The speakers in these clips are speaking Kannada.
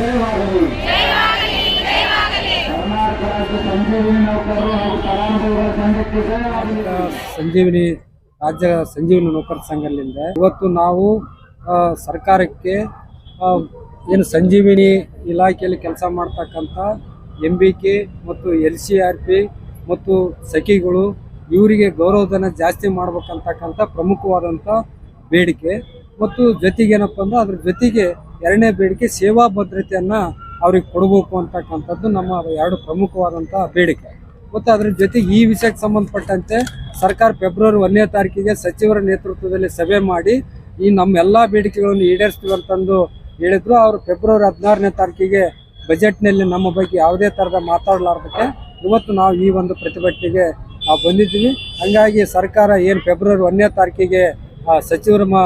ಜಯವಾಗಲಿ. ಸಂಜೀವಿನಿ ಸಂಜೀವಿನಿ ರಾಜ್ಯ ಸಂಜೀವಿನಿ ನೌಕರ ಸಂಘದಿಂದ ಇವತ್ತು ನಾವು ಸರ್ಕಾರಕ್ಕೆ ಏನು ಸಂಜೀವಿನಿ ಇಲಾಖೆಯಲ್ಲಿ ಕೆಲಸ ಮಾಡ್ತಕ್ಕಂಥ ಎಂ ಬಿ ಕೆ ಮತ್ತು ಎಲ್ ಸಿ ಆರ್ ಪಿ ಮತ್ತು ಸಖಿಗಳು, ಇವರಿಗೆ ಗೌರವಧನ ಜಾಸ್ತಿ ಮಾಡ್ಬೇಕಂತಕ್ಕಂಥ ಪ್ರಮುಖವಾದಂಥ ಬೇಡಿಕೆ ಮತ್ತು ಜೊತೆಗೇನಪ್ಪ ಅಂದ್ರೆ ಅದ್ರ ಜೊತೆಗೆ ಎರಡನೇ ಬೇಡಿಕೆ ಸೇವಾ ಭದ್ರತೆಯನ್ನು ಅವ್ರಿಗೆ ಕೊಡಬೇಕು ಅಂತಕ್ಕಂಥದ್ದು ನಮ್ಮ ಎರಡು ಪ್ರಮುಖವಾದಂಥ ಬೇಡಿಕೆ. ಮತ್ತು ಅದ್ರ ಜೊತೆಗೆ ಈ ವಿಷಯಕ್ಕೆ ಸಂಬಂಧಪಟ್ಟಂತೆ ಸರ್ಕಾರ ಫೆಬ್ರವರಿ ಒಂದನೇ ತಾರೀಕಿಗೆ ಸಚಿವರ ನೇತೃತ್ವದಲ್ಲಿ ಸಭೆ ಮಾಡಿ ಈ ನಮ್ಮ ಎಲ್ಲ ಬೇಡಿಕೆಗಳನ್ನು ಈಡೇರಿಸ್ತೀವಿ ಅಂತಂದು ಹೇಳಿದ್ರು. ಅವರು ಫೆಬ್ರವರಿ ಹದಿನಾರನೇ ತಾರೀಕಿಗೆ ಬಜೆಟ್ನಲ್ಲಿ ನಮ್ಮ ಬಗ್ಗೆ ಯಾವುದೇ ಥರದ ಮಾತಾಡಲಾರ್ದಕ್ಕೆ ಇವತ್ತು ನಾವು ಈ ಒಂದು ಪ್ರತಿಭಟನೆಗೆ ನಾವು ಬಂದಿದ್ದೀವಿ. ಹಂಗಾಗಿ ಸರ್ಕಾರ ಏನು ಫೆಬ್ರವರಿ ಒಂದನೇ ತಾರೀಕಿಗೆ ಸಚಿವರ ಮ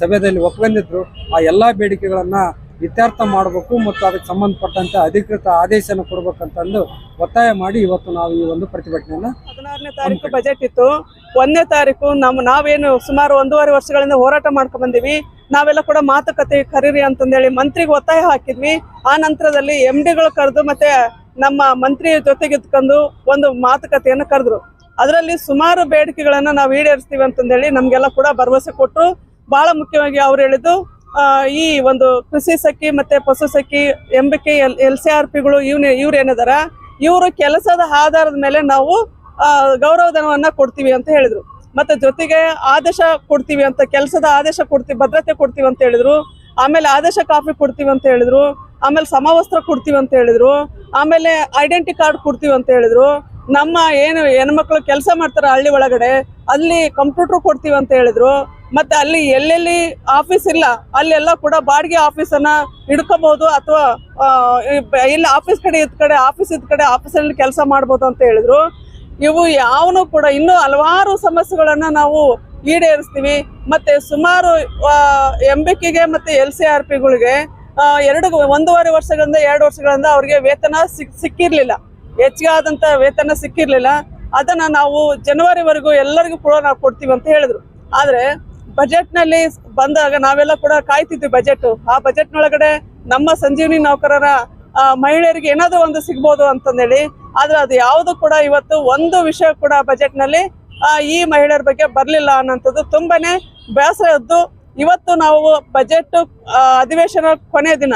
ಸಭೆಯಲ್ಲಿ ಒಪ್ಕೊಂಡಿದ್ರು, ಆ ಎಲ್ಲ ಬೇಡಿಕೆಗಳನ್ನು ಇತ್ಯರ್ಥ ಮಾಡಬೇಕು ಮತ್ತು ಅದಕ್ಕೆ ಸಂಬಂಧಪಟ್ಟಂತೆ ಅಧಿಕೃತ ಆದೇಶನ ಕೊಡಬೇಕಂತಂದು ಒತ್ತಾಯ ಮಾಡಿ ಇವತ್ತು ನಾವು ಈ ಒಂದು ಪ್ರತಿಭಟನೆಯನ್ನು ಹದಿನಾರನೇ ತಾರೀಕು ಬಜೆಟ್ ಇತ್ತು. ಒಂದನೇ ತಾರೀಕು ನಮ್ಮ ನಾವೇನು ಸುಮಾರು ಒಂದೂವರೆ ವರ್ಷಗಳಿಂದ ಹೋರಾಟ ಮಾಡ್ಕೊಂಡ್ ಬಂದಿವಿ. ನಾವೆಲ್ಲ ಕೂಡ ಮಾತುಕತೆ ಕರೀರಿ ಅಂತಂದೇಳಿ ಮಂತ್ರಿಗೆ ಒತ್ತಾಯ ಹಾಕಿದ್ವಿ. ಆ ನಂತರದಲ್ಲಿ ಎಂ ಡಿಗಳು ಕರೆದು ಮತ್ತೆ ನಮ್ಮ ಮಂತ್ರಿ ಜೊತೆಗೆ ಇದ್ಕೊಂಡು ಒಂದು ಮಾತುಕತೆಯನ್ನು ಕರೆದ್ರು. ಅದರಲ್ಲಿ ಸುಮಾರು ಬೇಡಿಕೆಗಳನ್ನ ನಾವು ಈಡೇರಿಸ್ತೀವಿ ಅಂತಂದೇಳಿ ನಮ್ಗೆಲ್ಲ ಕೂಡ ಭರವಸೆ ಕೊಟ್ಟರು ಬಹಳ ಮುಖ್ಯವಾಗಿ ಅವ್ರು ಹೇಳಿದ್ದು ಈ ಒಂದು ಕೃಷಿ ಸಖಿ ಮತ್ತೆ ಪಶು ಸಖಿ, MBK, L L C R ಪಿಗಳು ಇವ್ನ, ಇವ್ರು ಏನಿದಾರ, ಇವರು ಕೆಲಸದ ಆಧಾರದ ಮೇಲೆ ನಾವು ಗೌರವಧನವನ್ನ ಕೊಡ್ತೀವಿ ಅಂತ ಹೇಳಿದ್ರು. ಮತ್ತೆ ಜೊತೆಗೆ ಆದೇಶ ಕೊಡ್ತೀವಿ ಅಂತ, ಕೆಲಸದ ಆದೇಶ ಕೊಡ್ತೀವಿ, ಭದ್ರತೆ ಕೊಡ್ತೀವಿ ಅಂತ ಹೇಳಿದ್ರು. ಆಮೇಲೆ ಆದೇಶ ಕಾಪಿ ಕೊಡ್ತೀವಿ ಅಂತ ಹೇಳಿದ್ರು. ಆಮೇಲೆ ಸಮವಸ್ತ್ರ ಕೊಡ್ತೀವಿ ಅಂತ ಹೇಳಿದ್ರು. ಆಮೇಲೆ ಐಡೆಂಟಿ ಕಾರ್ಡ್ ಕೊಡ್ತೀವಿ ಅಂತ ಹೇಳಿದ್ರು. ನಮ್ಮ ಏನು ಹೆಣ್ಮಕ್ಳು ಕೆಲಸ ಮಾಡ್ತಾರೆ ಹಳ್ಳಿ ಒಳಗಡೆ, ಅಲ್ಲಿ ಕಂಪ್ಯೂಟರ್ ಕೊಡ್ತೀವಿ ಅಂತ ಹೇಳಿದ್ರು. ಮತ್ತೆ ಅಲ್ಲಿ ಎಲ್ಲೆಲ್ಲಿ ಆಫೀಸ್ ಇಲ್ಲ, ಅಲ್ಲೆಲ್ಲ ಕೂಡ ಬಾಡಿಗೆ ಆಫೀಸನ್ನ ಹಿಡ್ಕೋಬಹುದು ಅಥವಾ ಇಲ್ಲಿ ಆಫೀಸ್ ಕಡೆ ಇದ್ ಕಡೆ ಆಫೀಸ್ ಇದ್ ಕಡೆ ಆಫೀಸಲ್ಲಿ ಕೆಲಸ ಮಾಡ್ಬೋದು ಅಂತ ಹೇಳಿದ್ರು. ಇವು ಯಾವನು ಕೂಡ ಇನ್ನೂ ಹಲವಾರು ಸಮಸ್ಯೆಗಳನ್ನ ನಾವು ಈಡೇರಿಸ್ತೀವಿ. ಮತ್ತೆ ಸುಮಾರು ಎಂಬಿಕೆಗೆ ಮತ್ತೆ ಎಲ್ ಸಿ ಆರ್ ಪಿಗಳಿಗೆ ಎರಡು, ಒಂದೂವರೆ ವರ್ಷಗಳಿಂದ, ಎರಡು ವರ್ಷಗಳಿಂದ ಅವ್ರಿಗೆ ವೇತನ ಸಿಕ್ ಸಿಕ್ಕಿರ್ಲಿಲ್ಲ. ಹೆಚ್ಚಿಗೆ ಆದಂತ ವೇತನ ಸಿಕ್ಕಿರ್ಲಿಲ್ಲ. ಅದನ್ನ ನಾವು ಜನವರಿವರೆಗೂ ಎಲ್ಲರಿಗೂ ಕೂಡ ನಾವು ಕೊಡ್ತೀವಿ ಅಂತ ಹೇಳಿದ್ರು. ಆದ್ರೆ ಬಜೆಟ್ನಲ್ಲಿ ಬಂದಾಗ ನಾವೆಲ್ಲ ಕೂಡ ಕಾಯ್ತಿದ್ವಿ ಬಜೆಟ್. ಆ ಬಜೆಟ್ ನೊಳಗಡೆ ನಮ್ಮ ಸಂಜೀವನಿ ನೌಕರರ ಮಹಿಳೆಯರಿಗೆ ಏನಾದ್ರು ಒಂದು ಸಿಗ್ಬೋದು ಅಂತಂದೇಳಿ. ಆದ್ರೆ ಅದು ಯಾವುದು ಕೂಡ ಇವತ್ತು ಒಂದು ವಿಷಯ ಕೂಡ ಬಜೆಟ್ನಲ್ಲಿ ಈ ಮಹಿಳೆಯರ ಬಗ್ಗೆ ಬರ್ಲಿಲ್ಲ ಅನ್ನೋಂಥದ್ದು ತುಂಬಾನೇ ಬೇಸರ ಇದ್ದು ಇವತ್ತು ನಾವು ಬಜೆಟ್ ಅಧಿವೇಶನ ಕೊನೆ ದಿನ.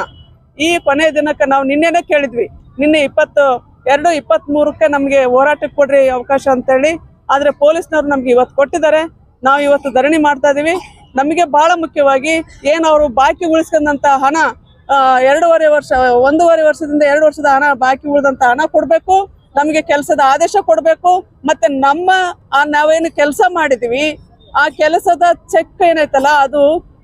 ಈ ಕೊನೆ ದಿನಕ್ಕೆ ನಾವು ನಿನ್ನೆನೆ ಕೇಳಿದ್ವಿ. ನಿನ್ನೆ ಇಪ್ಪತ್ತು ಎರಡು ಇಪ್ಪತ್ತ್ ಮೂರಕ್ಕೆ ನಮಗೆ ಹೋರಾಟಕ್ಕೆ ಕೊಡ್ರಿ ಅವಕಾಶ ಅಂತೇಳಿ. ಆದ್ರೆ ಪೊಲೀಸ್ನವ್ರು ನಮ್ಗೆ ಇವತ್ತು ಕೊಟ್ಟಿದ್ದಾರೆ. ನಾವು ಇವತ್ತು ಧರಣಿ ಮಾಡ್ತಾ ಇದ್ದೀವಿ ನಮಗೆ ಬಹಳ ಮುಖ್ಯವಾಗಿ ಏನು ಅವರು ಬಾಕಿ ಉಳಿಸ್ಕೊಂಡಂತ ಹಣ ಎರಡೂವರೆ ವರ್ಷ, ಒಂದೂವರೆ ವರ್ಷದಿಂದ ಎರಡು ವರ್ಷದ ಹಣ ಬಾಕಿ ಉಳಿದಂತ ಹಣ ಕೊಡಬೇಕು. ನಮಗೆ ಕೆಲಸದ ಆದೇಶ ಕೊಡಬೇಕು. ಮತ್ತೆ ನಮ್ಮ ನಾವೇನು ಕೆಲಸ ಮಾಡಿದೀವಿ, ಆ ಕೆಲಸದ ಚೆಕ್ ಏನೈತಲ್ಲ ಅದು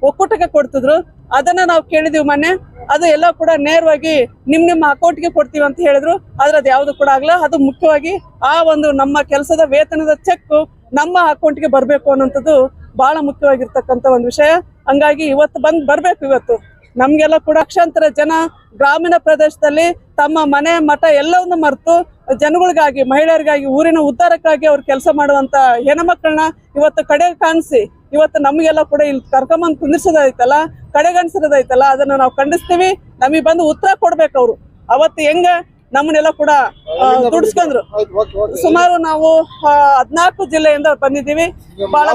ಒಕ್ಕೂಟಕ್ಕೆ ಕೊಡ್ತಿದ್ರು. ಅದನ್ನ ನಾವು ಕೇಳಿದೀವಿ ಮೊನ್ನೆ. ಅದು ಎಲ್ಲ ಕೂಡ ನೇರವಾಗಿ ನಿಮ್ ನಿಮ್ಮ ಅಕೌಂಟ್ಗೆ ಕೊಡ್ತೀವಿ ಅಂತ ಹೇಳಿದ್ರು. ಆದ್ರೆ ಅದು ಯಾವ್ದು ಕೂಡ ಆಗಲ್ಲ ಅದು ಮುಖ್ಯವಾಗಿ ಆ ಒಂದು ನಮ್ಮ ಕೆಲಸದ ವೇತನದ ಚೆಕ್ ನಮ್ಮ ಅಕೌಂಟ್ಗೆ ಬರ್ಬೇಕು ಅನ್ನೋಂಥದ್ದು ಬಹಳ ಮುಖ್ಯವಾಗಿರ್ತಕ್ಕಂಥ ಒಂದು ವಿಷಯ. ಹಂಗಾಗಿ ಇವತ್ತು ಬಂದ್ ಬರ್ಬೇಕು ಇವತ್ತು. ನಮ್ಗೆಲ್ಲ ಕೂಡ ಲಕ್ಷಾಂತರ ಜನ ಗ್ರಾಮೀಣ ಪ್ರದೇಶದಲ್ಲಿ ತಮ್ಮ ಮನೆ ಮಠ ಎಲ್ಲವನ್ನು ಮರೆತು ಜನಗಳಿಗಾಗಿ ಮಹಿಳೆಯರಿಗಾಗಿ ಊರಿನ ಉದ್ಧಾರಕ್ಕಾಗಿ ಅವ್ರು ಕೆಲಸ ಮಾಡುವಂತ ಹೆಣ್ಮಕ್ಳನ್ನ ಇವತ್ತು ಕಡೆ ಕಾಣಿಸಿ ಇವತ್ತು ನಮಗೆಲ್ಲ ಕೂಡ ಇಲ್ಲಿ ಕರ್ಕೊಂಬಂದು ಕುಂದಿರ್ಸೋದೈತಲ್ಲ ಕಡೆಗಣಿಸಿರೋದೈತಲ್ಲ ಅದನ್ನ ನಾವು ಖಂಡಿಸ್ತೀವಿ. ನಮಗೆ ಬಂದು ಉತ್ತರ ಕೊಡ್ಬೇಕು ಅವರು. ಅವತ್ತು ಹೆಂಗ ನಮ್ಮನ್ನೆಲ್ಲ ಕೂಡ ದುಡಿಸ್ಕೊಂಡ್ರು. ಸುಮಾರು ನಾವು ಹದಿನಾಲ್ಕು ಜಿಲ್ಲೆಯಿಂದ ಬಂದಿದ್ದೀವಿ. ಬಹಳ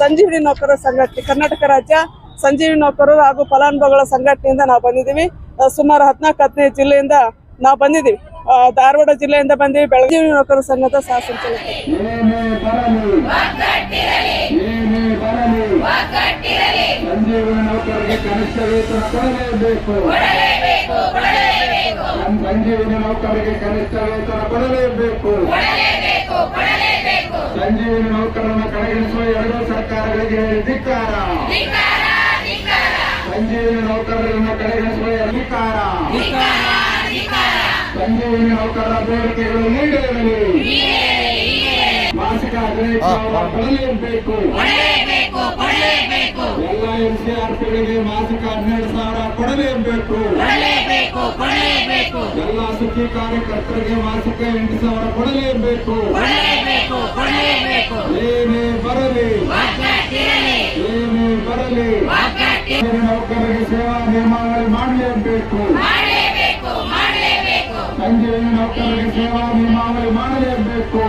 ಸಂಜೀವಿನಿ ನೌಕರ ಸಂಘಟನೆ ಕರ್ನಾಟಕ ರಾಜ್ಯ ಸಂಜೀವಿನಿ ನೌಕರರು ಹಾಗೂ ಫಲಾನುಭವಿಗಳ ಸಂಘಟನೆಯಿಂದ ನಾವು ಬಂದಿದ್ದೀವಿ. ಸುಮಾರು ಹದಿನಾಲ್ಕು, ಹದಿನೈದು ಜಿಲ್ಲೆಯಿಂದ ನಾವು ಬಂದಿದ್ದೀವಿ. ಧಾರವಾಡ ಜಿಲ್ಲೆಯಿಂದ ಬಂದಿವಿ ಬೆಳಗಾವಿ ನೌಕರರ ಸಂಘದ ಸಹ ಸಂಚಾಲಕ ಸಂಜೀವನ ನೌಕರರಿಗೆ ಕಡೆಗಣಿಸುವ ಎರಡೂ ಸರ್ಕಾರಗಳಿಗೆ ಧಿಕ್ಕಾರ. ನೌಕರರನ್ನು ಕಡೆಗಣಿಸುವ ಅಧಿಕಾರ ಸಂಜೀವನಿ ನೌಕರರ ಬೇಡಿಕೆಗಳು ಈಡೇರಲಿ. ಮಾಸಿಕ ಹದಿನೈದು ಸಾವಿರ ಕೊಡಲೇಬೇಕು. ಎಲ್ಲ ಎಂ ಸಿ ಆರ್ ಪಿಗಳಿಗೆ ಮಾಸಿಕ ಹನ್ನೆರಡು ಸಾವಿರ ಕೊಡಲೇಬೇಕು. ಎಲ್ಲ ಸುಖಿ ಕಾರ್ಯಕರ್ತರಿಗೆ ಮಾಸಿಕ ಎಂಟು ಸಾವಿರ ಕೊಡಲೇಬೇಕು. ಏನೇ ಬರಲಿ. ಏನೇ ಬರಲಿ. ನೌಕರರಿಗೆ ಸೇವಾ ನಿಯಮಾವಳಿ ಮಾಡಲೇಬೇಕು. ಸಂಜೀವಿನಿ ನೌಕರರಿಗೆ ಸೇವಾ ನಿಯಮಾವಳಿ ಮಾಡಲೇಬೇಕು.